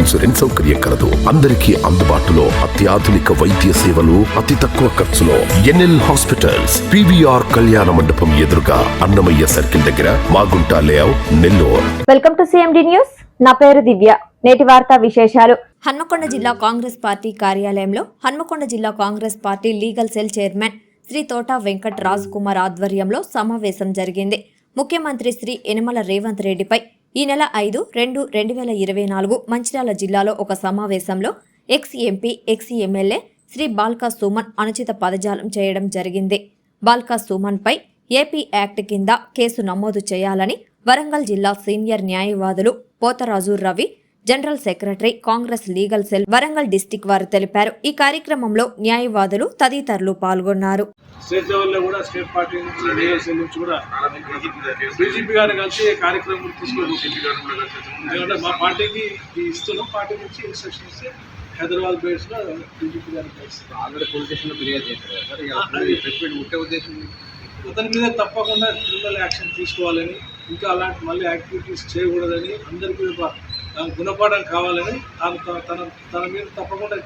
Insurance సౌకర్యం కలదు. అందరికీ అందుబాటులో అత్యాధునిక వైద్య సేవలు అతి తక్కువ ఖర్చులో ఎన్ఎల్ హాస్పిటల్స్ పివిఆర్ కళ్యాణ మండపం ఎదురుగా అన్నమయ్య సర్కిల్ దగ్గర Magunta layout Nellore. Welcome to CMD news నా పేరు దివ్య. నేటి వార్తా విశేషాలు. హన్మకొండ జిల్లా కాంగ్రెస్ పార్టీ కార్యాలయంలో హన్మకొండ జిల్లా Congress party legal cell chairman Shri Thota Venkat Raj Kumar ఆధ్వర్యంలో సమావేశం జరిగింది. ముఖ్యమంత్రి శ్రీ యనమల రేవంత్ రెడ్డిపై ఈ నెల ఐదు రెండు రెండు వేల ఇరవై నాలుగు మంచిర్యాల జిల్లాలో ఒక సమావేశంలో ex MP ex MLA Shri Balka Suman అనుచిత పదజాలం చేయడం జరిగింది. బాల్కా సుమన్పై ఏపీ యాక్ట్ కింద కేసు నమోదు చేయాలని వరంగల్ జిల్లా సీనియర్ న్యాయవాదులు Potharaju Ravi general secretary Congress legal cell Warangal district వారు తెలిపారు. ఈ కార్యక్రమంలో న్యాయవాదులు తదితరులు పాల్గొన్నారు. స్టేట్ లెవెల్లో కూడా స్టేట్ పార్టీ నుంచి నుంచి కూడా బీజేపీ గారిని కలిసి ఈ కార్యక్రమం మా పార్టీకి ఇస్తున్నాం. పార్టీ నుంచి ఇన్స్ట్రక్షన్ ఇస్తే హైదరాబాద్ బేస్లో బీజేపీ గారిని కలిసి ఆల్రెడీ పోలీస్ స్టేషన్లో ఫిర్యాదు చేశారు సార్. ఉద్దేశం అతని మీద తప్పకుండా క్రిమినల్ యాక్షన్ తీసుకోవాలని ఇంకా అలాంటి మళ్ళీ యాక్టివిటీస్ చేయకూడదని అందరికీ ఒక ఆ, గుణపాఠం కావాలని తాను తన- తన మీద తప్పకుండా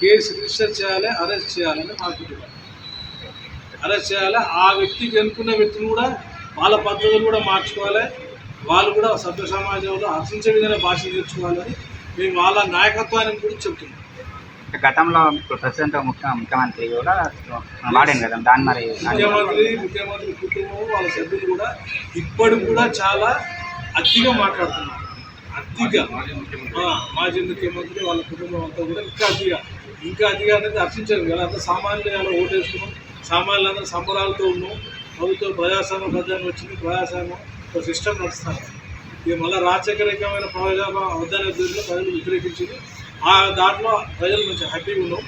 కేసు రిజిస్టర్ చేయాలి అరెస్ట్ చేయాలని మా కుటుంబం అరెస్ట్ చేయాలి ఆ వ్యక్తికి ఎన్నుకున్న వ్యక్తిని కూడా వాళ్ళ పద్ధతులు కూడా మార్చుకోవాలి వాళ్ళు కూడా సభ్య సమాజంలో హర్షించే విధంగా భాష నేర్చుకోవాలని మేము వాళ్ళ నాయకత్వాన్ని కూడా చెప్తున్నాం. గతంలో ఇప్పుడు ప్రస్తుతం ముఖ్య ముఖ్యమంత్రి కూడా వాడాను కదా దాన్ని మరి ముఖ్యమంత్రి ముఖ్యమంత్రి కుటుంబం వాళ్ళ సభ్యులు కూడా ఇప్పటికి కూడా చాలా అతిగా మాట్లాడుతున్నారు. అతిగా ఆ, మాజీ ముఖ్యమంత్రి వాళ్ళ కుటుంబం అంతా కూడా ఇంకా అతిగా ఇంకా అతిగా అనేది అర్చించారు కదా. అంత సామాన్యులు అలా ఓటేసుకున్నాం సామాన్యులందరూ సంబరాలతో ఉన్నాం. ప్రభుత్వం ప్రజాస్వామ్య పద్ధతి వచ్చింది. ప్రజాస్వామ్యం ఒక సిస్టమ్ నడుస్తాను ఇది మళ్ళీ రాజకీయకరమైన ప్రజా వద్దనే ప్రజలు వ్యతిరేకించింది. ఆ దాంట్లో ప్రజలు మంచి హ్యాపీగా ఉన్నాం.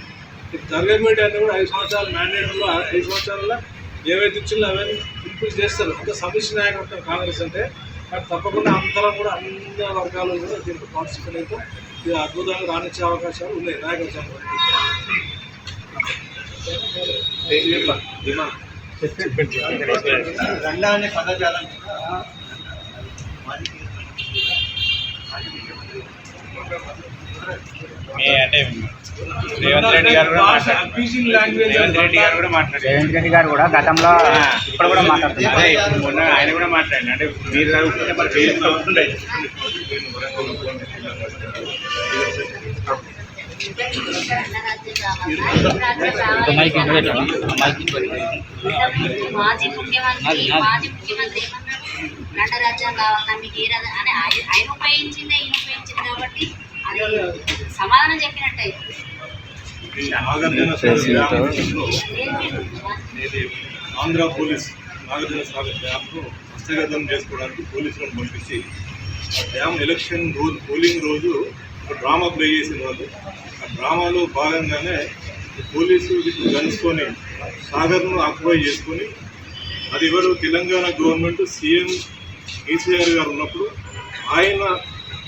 జరగబెట్టి అనేది కూడా ఐదు సంవత్సరాల మ్యాండేట్లో ఐదు సంవత్సరాల్లో ఏవైతే ఇచ్చిందో అవన్నీ ఇంప్రూవ్ చేస్తారు. అంత సమిష్టి నాయకత్వం కాంగ్రెస్ అంటే కానీ తప్పకుండా అందరం కూడా అన్ని వర్గాలు కూడా దీంట్లో పార్టిసిపేట్ అయితే ఇది అద్భుతంగా రాణించే అవకాశాలు ఉన్నాయి. నాయకత్వం రేవంత్ రెడ్డి గారు కూడా రేవంత్ రెడ్డి గారు కూడా మాట్లాడారు. రేవంత్ రెడ్డి గారు కూడా గతంలో ఇప్పుడు కూడా మాట్లాడుతున్నారు. అదే ఇప్పుడు మొన్న ఆయన కూడా మాట్లాడిన అంటే మీరు చదువుకుంటే మరి మాజీ ముఖ్యమంత్రి మాజీ ముఖ్యమంత్రి కావాలన్నా మీకు ఏ రాజ్యం అని ఆయన ఆయన ఉపయోగించిందే ఈయన ఉపయోగించింది కాబట్టి అది సమాధానం చెప్పినట్టే. నాగార్జున సాగర్ డ్యాంలో ఇది ఆంధ్ర పోలీస్ నాగార్జున సాగర్ డ్యాంను హస్తగతం చేసుకోవడానికి పోలీసులను పంపించి ఆ డ్యామ్ ఎలక్షన్ రోజు పోలింగ్ రోజు ఒక డ్రామా ప్లే చేసిన వాళ్ళు. ఆ డ్రామాలో భాగంగానే పోలీసు గన్స్కొని సాగర్ను ఆక్యుపై చేసుకొని అది ఎవరు? తెలంగాణ గవర్నమెంట్ సీఎం కేసీఆర్ గారు ఉన్నప్పుడు ఆయన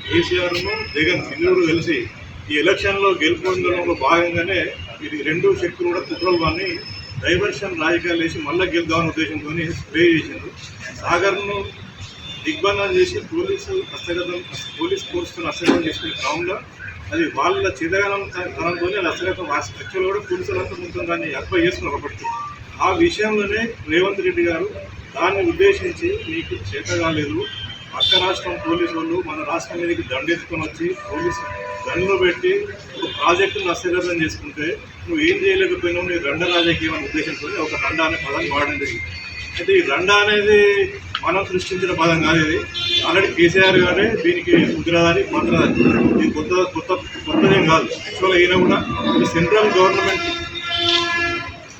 కేసీఆర్ను జగన్ ఇరువురు కలిసి ఈ ఎలక్షన్లో గెలుపొందడంలో భాగంగానే ఇది రెండు శక్తులు కూడా కుట్రలు డైవర్షన్ రాజకీయాలు వేసి మళ్ళీ గెలుద్దామనే ఉద్దేశంతో స్ప్రే చేసిండ్రు. సాగర్ను దిగ్బంధనం చేసి పోలీసు హస్తగతం పోలీస్ ఫోర్స్తో హస్తగతం చేసుకునే క్రమంలో అది వాళ్ళ చిదగనం తనంతో హస్తగతం యాక్చువల్ కూడా పోలీసులంతా మొత్తం దాన్ని అర్ప చేసుకున్నారు అప్పటికి ఆ విషయంలోనే రేవంత్ రెడ్డి గారు దాన్ని ఉద్దేశించి మీకు చేత కాలేదు పక్క రాష్ట్రం పోలీసు వాళ్ళు మన రాష్ట్రం మీదకి దండెత్తుకొని వచ్చి పోలీసు గన్లో పెట్టి ఒక ప్రాజెక్టును హస్తగతం చేసుకుంటే నువ్వు ఏం చేయలేకపోయినావు? నీ రండ రాజకీయం అనే ఉద్దేశంతో ఒక రండ అనే పదాన్ని వాడడం జరిగింది. అయితే ఈ రండ అనేది మనం సృష్టించిన పదం కాదు ఇది. ఆల్రెడీ కేసీఆర్ గారే దీనికి ముద్రదారి మంత్రదారి ఇది కొత్త కొత్త కొత్తదేం కాదు. యాక్చువల్గా ఈయన కూడా సెంట్రల్ గవర్నమెంట్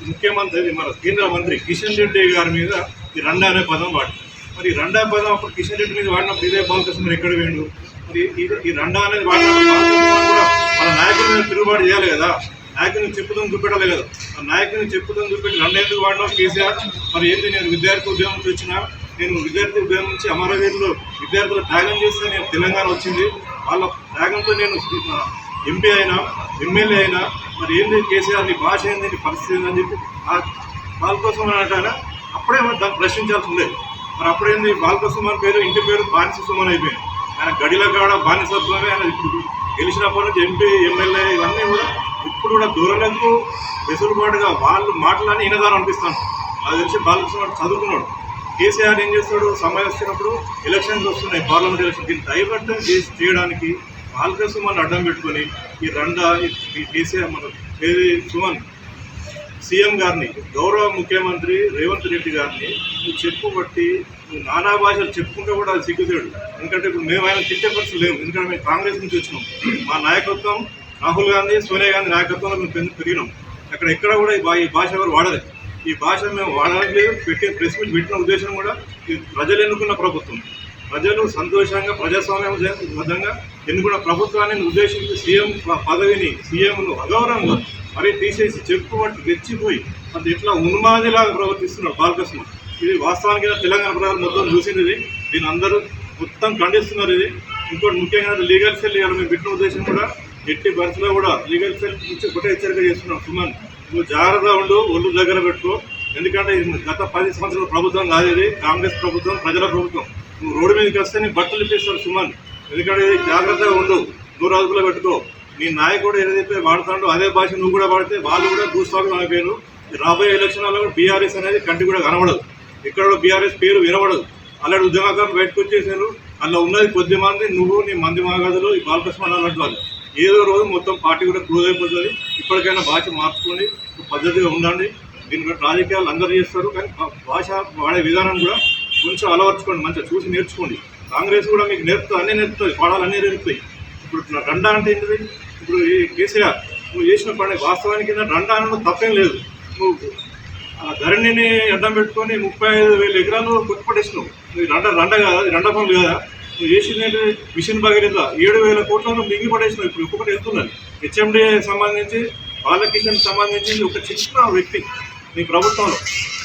ముఖ్యమంత్రి మన కేంద్ర మంత్రి కిషన్ రెడ్డి గారి మీద ఈ రండా అనే పదం వాడు మరి రండా పదం అప్పుడు కిషన్ రెడ్డి మీద వాడినప్పుడు ఇదే బాలకృష్ణ మరి ఎక్కడ వేయండు? మరి ఈ రండా అనేది వాడినప్పుడు బాలకృష్ణ మీద తిరుగుబాటు చేయాలి కదా. నాయకుని చెప్పుదని చూపెట్టాలి కదా. ఆ నాయకుని చెప్పుదని చూపెట్టి నన్ను ఎందుకు కేసీఆర్ మరి ఏంటి నేను విద్యార్థి ఉద్యమం నుంచి వచ్చిన? నేను విద్యార్థి ఉద్యమం నుంచి అమరావతిలో విద్యార్థులు త్యాగం చేస్తే నేను తెలంగాణ వచ్చింది. వాళ్ళ త్యాగంతో నేను ఎంపీ అయినా ఎమ్మెల్యే అయినా మరి ఏంది కేసీఆర్ నీ భాష ఏంది నీ పరిస్థితి ఏందని చెప్పి ఆ బాలకోసం అని అప్పుడే మనం దాన్ని ప్రశ్నించాల్సి ఉండేది. మరి అప్పుడేంది? బాలకోసం పేరు ఇంటి పేరు బానిస సుమన్ అయిపోయింది. ఆయన గడిలో కాడ బానిసత్వమే ఆయన ఇప్పుడు గెలిచినప్పటి నుంచి ఎంపీ ఎమ్మెల్యే ఇవన్నీ కూడా ఇప్పుడు కూడా దూరలకు వెసులుబాటుగా వాళ్ళు మాటలన్నీ వినదాని అనిపిస్తాను. అది తెలిసి బాలకృష్ణ చదువుకున్నాడు. కేసీఆర్ ఏం చేస్తాడు? సమయం వచ్చినప్పుడు ఎలక్షన్స్ వస్తున్నాయి పార్లమెంట్ ఎలక్షన్. దీన్ని డైవర్టన్ చేసి చేయడానికి బాలకృష్ణ సుమన్ అడ్డం పెట్టుకొని ఈ రండా ఈ కేసీఆర్ మన ఏది సుమన్ సీఎం గారిని గౌరవ ముఖ్యమంత్రి రేవంత్ రెడ్డి గారిని నువ్వు చెప్పుబట్టి నువ్వు నానా భాషలు చెప్పుకుంటే కూడా అది సిగ్గుతాడు ఎందుకంటే ఇప్పుడు మేము ఆయన తిట్టే పరిస్థితి లేవు. ఎందుకంటే మేము కాంగ్రెస్ నుంచి వచ్చినాం. మా నాయకత్వం రాహుల్ గాంధీ సోనియా గాంధీ నాయకత్వంలో మేము పెరిగి- పెరిగినాం. అక్కడ ఎక్కడ కూడా ఈ భాష ఎవరు వాడలేదు ఈ భాష మేము వాడలేదు పెట్టే ప్రెస్ మీట్ పెట్టిన ఉద్దేశం కూడా ఈ ప్రజలు ఎన్నుకున్న ప్రభుత్వం. ప్రజలు సంతోషంగా ప్రజాస్వామ్యం విధంగా ఎన్నుకున్న ప్రభుత్వాన్ని ఉద్దేశించి సీఎం పదవిని సీఎంను అగౌరవంగా మరి తీసేసి చెప్పు చెప్పుబట్టి రెచ్చిపోయి అది ఇట్లా ఉన్మాదిలాగా ప్రవర్తిస్తున్నాడు బాలకృష్ణ? ఇది వాస్తవానికి తెలంగాణ ప్రజలు మొత్తం చూసింది. ఇది దీని అందరూ మొత్తం ఖండిస్తున్నారు ఇది. ఇంకోటి ముఖ్యంగా లీగల్ సెల్ ఇవాళ మేము పెట్టిన ఉద్దేశం కూడా ఎట్టి పరిస్థితిలో కూడా లీగల్ సెల్ నుంచి ఒకటే హెచ్చరిక చేస్తున్నాం. సుమన్ నువ్వు జాగ్రత్తగా ఉండు ఒళ్ళు దగ్గర పెట్టుకో. ఎందుకంటే ఇది గత పది సంవత్సరాల ప్రభుత్వం కాదు ఇది కాంగ్రెస్ ప్రభుత్వం ప్రజల ప్రభుత్వం. నువ్వు రోడ్డు మీదకి వస్తే నీ బట్టలు ఇప్పిస్తారు సుమన్. ఎందుకంటే ఇది జాగ్రత్తగా ఉండు. నువ్వు రోజుల్లో పెట్టుకో. నీ నాయకుడు ఏదైతే వాడుతాడో అదే భాష నువ్వు కూడా వాడితే వాళ్ళు కూడా భూస్వాములు అయిపోయారు రాబోయే ఎలక్షన్లలో కూడా బీఆర్ఎస్ అనేది కంటి కూడా కనబడదు. ఇక్కడ బీఆర్ఎస్ పేరు వినబడదు. అలాంటి ఉద్యమకారులు బయటకు వచ్చేసారు. అందులో ఉన్నది కొద్ది మంది నువ్వు నీ మంది మాగాదులు ఈ బాలకృష్ణ వాళ్ళు. ఏదో రోజు మొత్తం పార్టీ కూడా క్లోజ్ అయిపోతుంది. ఇప్పటికైనా భాష మార్చుకొని పద్ధతిగా ఉండండి. దీని కూడా రాజకీయాలు అందరూ చేస్తారు. కానీ భాష వాడే విధానం కూడా కొంచెం అలవర్చుకోండి. మంచిగా చూసి నేర్చుకోండి. కాంగ్రెస్ కూడా మీకు నేర్పుతుంది. అన్నీ నేర్పుతుంది. పాడాలు అన్నీ నేర్పుతాయి. ఇప్పుడు రండా అంటే ఏంటిది? ఇప్పుడు ఈ కేసీఆర్ నువ్వు చేసిన పని వాస్తవానికి రండా అనడం తప్పేం లేదు. నువ్వు ఆ ధరణిని అడ్డం పెట్టుకొని ముప్పై ఐదు వేల ఎకరాలు కొట్టుపట్టేసినావు నువ్వు రండ రండ కాదా? అది రండ పనులు కదా? నువ్వు చేసింది ఏంటి మిషన్ భగీరథ. ఏడు వేల కోట్లను మింగి పడేసినావు. ఇప్పుడు ఒక్కొక్కటి వెళ్తున్నాను హెచ్ఎండి సంబంధించి బాలకిషన్ సంబంధించి ఒక చిన్న వ్యక్తి నీ ప్రభుత్వంలో.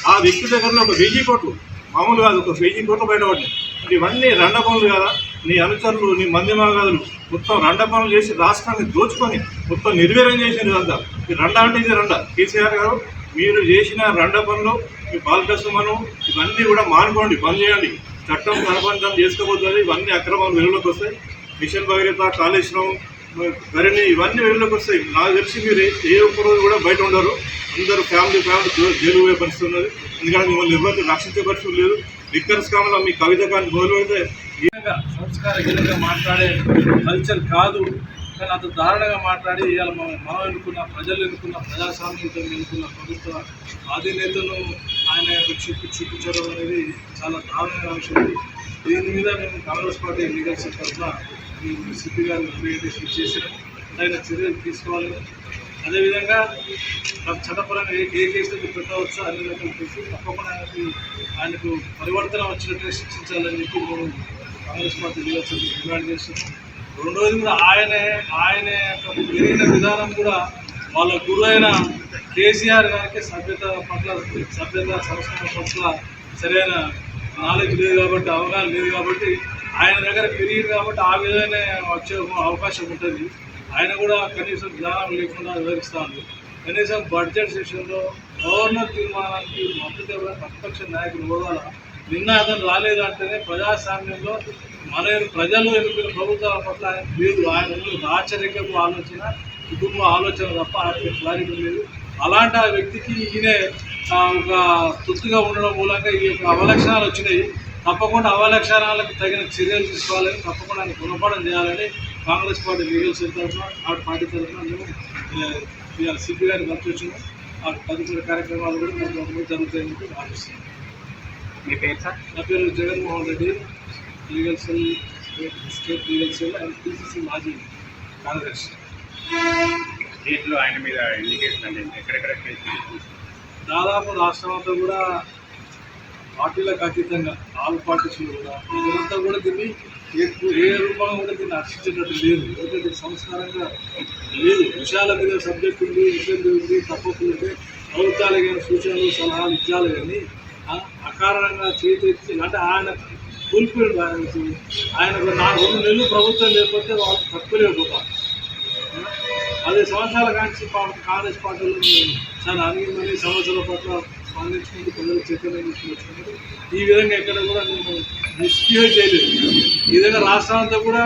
ఆ వ్యక్తి దగ్గరలో ఒక వెయ్యి కోట్లు. మామూలు కాదు ఒక వెయ్యి కోట్లు బయటపడ్డాయి మరి ఇవన్నీ రండ పనులు కదా? నీ అనుచరులు నీ మంది మగాదులు మొత్తం రండ పనులు చేసి రాష్ట్రాన్ని దోచుకొని మొత్తం నిర్వీర్యం చేసింది అంతా ఈ రండ అంటే ఇది రండ. కేసీఆర్ గారు మీరు చేసిన రండ పనులు మీ బాలకృష్ణమను ఇవన్నీ కూడా మానుకోండి పని చేయండి. చట్టం కనపంచం చేసుకోబోతుంది ఇవన్నీ అక్రమాలు వెలుగులోకి వస్తాయి. మిషన్ భగీరథ కాళేశ్వరం ధరణి ఇవన్నీ వెలుగులోకి వస్తాయి. నాకు తెలిసి మీరు ఏ- ఏ ఒక్క రోజు కూడా బయట ఉండరు. అందరూ ఫ్యామిలీ ఫ్యామిలీ జైలు పోయే పరిస్థితి ఉన్నది. ఎందుకంటే మిమ్మల్ని ఎవరిని రక్షించే పరిస్థితి లేదు. లిక్కర్స్ స్కామ్లో మీ కవిత కానీ మొదలు పెడితే సంస్కారహీనంగా మాట్లాడే కల్చర్ కాదు. కానీ అంత దారుణంగా మాట్లాడి ఇవాళ మనం మనం ఎన్నుకున్న ప్రజలు ఎన్నుకున్న ప్రజాస్వామ్యంతో ఎన్నుకున్న ప్రభుత్వ అధినేతను ఆయన యొక్క చూపు చూపించడం అనేది చాలా దారుణమైన విషయం. దీని మీద మేము కాంగ్రెస్ పార్టీ లీగల్ తరఫున సిద్ధిగా సిపి గారు రిప్రజెంటేషన్ చేసినాం ఆయన చర్యలు తీసుకోవాలని అదేవిధంగా నాకు చట్టపరంగా ఏ ఏ కేసులు పెట్టవచ్చు అన్ని రకాల కేసులు తప్పకుండా ఆయనకు ఆయనకు పరివర్తన వచ్చినట్టు శిక్షించాలని చెప్పి మేము కాంగ్రెస్ పార్టీ లీడర్స్ డిమాండ్ చేస్తున్నాం రెండోది కూడా ఆయనే ఆయన యొక్క పెరిగిన విధానం కూడా వాళ్ళ గురువైన కేసీఆర్ గారికి సభ్యత పట్ల సభ్యత సంస్కరణ పట్ల సరైన నాలెడ్జ్ లేదు కాబట్టి అవగాహన లేదు కాబట్టి ఆయన దగ్గర పెరిగింది కాబట్టి ఆ విధంగానే వచ్చే అవకాశం ఉంటుంది. ఆయన కూడా కనీసం జ్ఞానం లేకుండా వివరిస్తాను కనీసం బడ్జెట్ సెషన్లో గవర్నర్ తీర్మానానికి మద్దతు ఇవ్వడం ప్రతిపక్ష నాయకులు హోదాల నిన్న అతను రాలేదంటేనే ప్రజాస్వామ్యంలో మన ప్రజలు ఎన్నుకున్న ప్రభుత్వాల పట్ల ఆయన లేదు. ఆయన రాచరికపు ఆలోచన కుటుంబ ఆలోచన తప్ప ఆయన క్లారిటీ లేదు. అలాంటి ఆ వ్యక్తికి ఈయన ఒక తృప్తిగా ఉండడం మూలంగా ఈ యొక్క అవలక్షణాలు వచ్చినాయి. తప్పకుండా అవలక్షణాలకు తగిన చర్యలు తీసుకోవాలని తప్పకుండా ఆయన గుణపాఠం చేయాలని కాంగ్రెస్ పార్టీ లీగల్ సెల్ తరఫున ఆ పార్టీ తరఫున మేము సిపి గారిని పంపించాము ఆ తదుపరి కార్యక్రమాలు కూడా మేము జరుగుతాయని భావిస్తున్నాం. మీ పేరు సార్? నా పేరు Jaganmohan Reddy legal cell state legal cell and PCC మాజీ కార్యదర్శి స్టేట్లో ఆయన మీద ఇండికేషన్ అంటే ఎక్కడెక్కడ దాదాపు రాష్ట్రం అంతా కూడా పార్టీలకు అతీతంగా ఆల్ పార్టీస్లో కూడా ఇదంతా కూడా దీన్ని ఏ ఏ రూపంలో కూడా దీన్ని హర్షించేటట్టు లేదు. ఎందుకంటే సంస్కారంగా లేదు. విషయాల మీద సబ్జెక్ట్ ఉంది విషయం ఉంది తప్పకుండా ఉంటే ప్రభుత్వాలు కానీ సూచనలు సలహాలు ఇచ్చాలి కానీ అకారణంగా చేతి అంటే ఆయన కూలిపోయాడు ఆయన ఆయన నాలుగు రెండు నెలలు ప్రభుత్వం లేకపోతే వాళ్ళు తక్కువలేకపోతారు పది సంవత్సరాల కాంగ్రెస్ పార్టీ కాంగ్రెస్ పార్టీలో చాలా అనియమని సంవత్సరాల పట్ల స్పందించుకుంటూ పిల్లలు చైతన్యం ఈ విధంగా ఎక్కడ కూడా మేము మిస్బిహేవ్ చేయలేదు. ఈ విధంగా రాష్ట్రాలంతా కూడా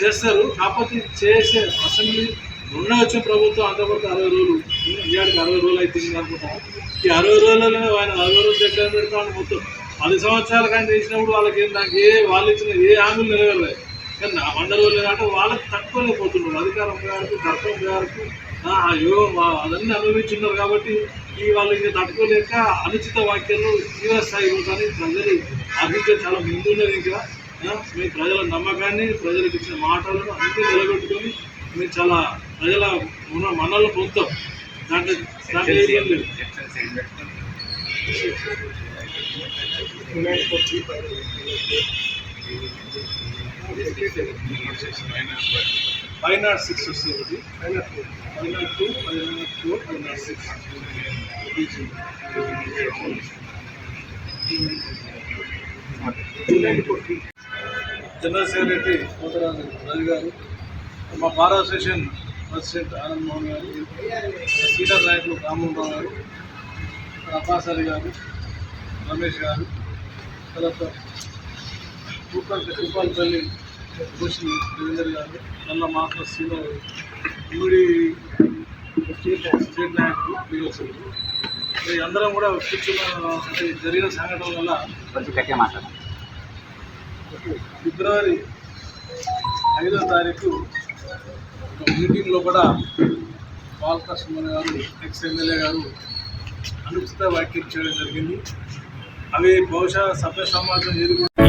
చేస్తారు. కాకపోతే చేసే అసెంబ్లీ మొన్న వచ్చిన ప్రభుత్వం అంతవరకు అరవై రోజులు ఇవాడికి అరవై రోజులు అవుతుంది అనుకుంటా. ఈ అరవై రోజులలో ఆయన అరవై రోజులు ఎక్కడ పెడతామని మొత్తం పది సంవత్సరాల కానీ చేసినప్పుడు వాళ్ళకి ఏం నాకు ఏ వాళ్ళు ఇచ్చిన ఏ హామీలు నెరవేరలేదు కానీ నా వంద రోజులు అంటే వాళ్ళకి తక్కువనే పోతున్నారు. అధికారం గారికి తర్కం గారికి ఆ, అయ్యో వా- అవన్నీ అనుభవించున్నారు కాబట్టి ఈ వాళ్ళు ఇంకా తట్టుకోలేక అనుచిత వాక్యాలు తీవ్ర స్థాయి కానీ ప్రజలు అభివృద్ధి చాలా ముందున్నది ఇంకా. మీ ప్రజల నమ్మకాన్ని ప్రజలకు ఇచ్చిన మాటలను అన్నీ నిలబెట్టుకొని మేము చాలా ప్రజల మన మనల్ని పొందుతాం. దాంట్లో దాంట్లో ఏం లేదు. ఫైవ్ నాట్ సిక్స్ వస్తుంది ఒకటి five naught two five naught two five naught four five naught six general secretary Kotharaju Ravi గారు మా bar association president Anand Mohan గారు సీనియర్ నాయకులు రామ్మోహన్ రావు గారు అబ్బాసారి గారు రమేష్ గారు తర్వాత భూపాల్ భూపాలపల్లి భూషణ్ రవీందర్ గారు నల్ల మాత్ర శ్రీను ఉమ్మడి స్టేట్ స్టేట్ లీగల్ ఈ అందరం కూడా కూర్చున్న అంటే జరిగిన సంఘటన వల్ల ఫిబ్రవరి ఐదో తారీఖు మీటింగ్లో కూడా బాలకృష్ణ గారు ఎక్స్ ఎమ్మెల్యే గారు అనుచిత వ్యాఖ్యలు చేయడం జరిగింది. అవి బహుశా సభ్య సమాజం ఏది కూడా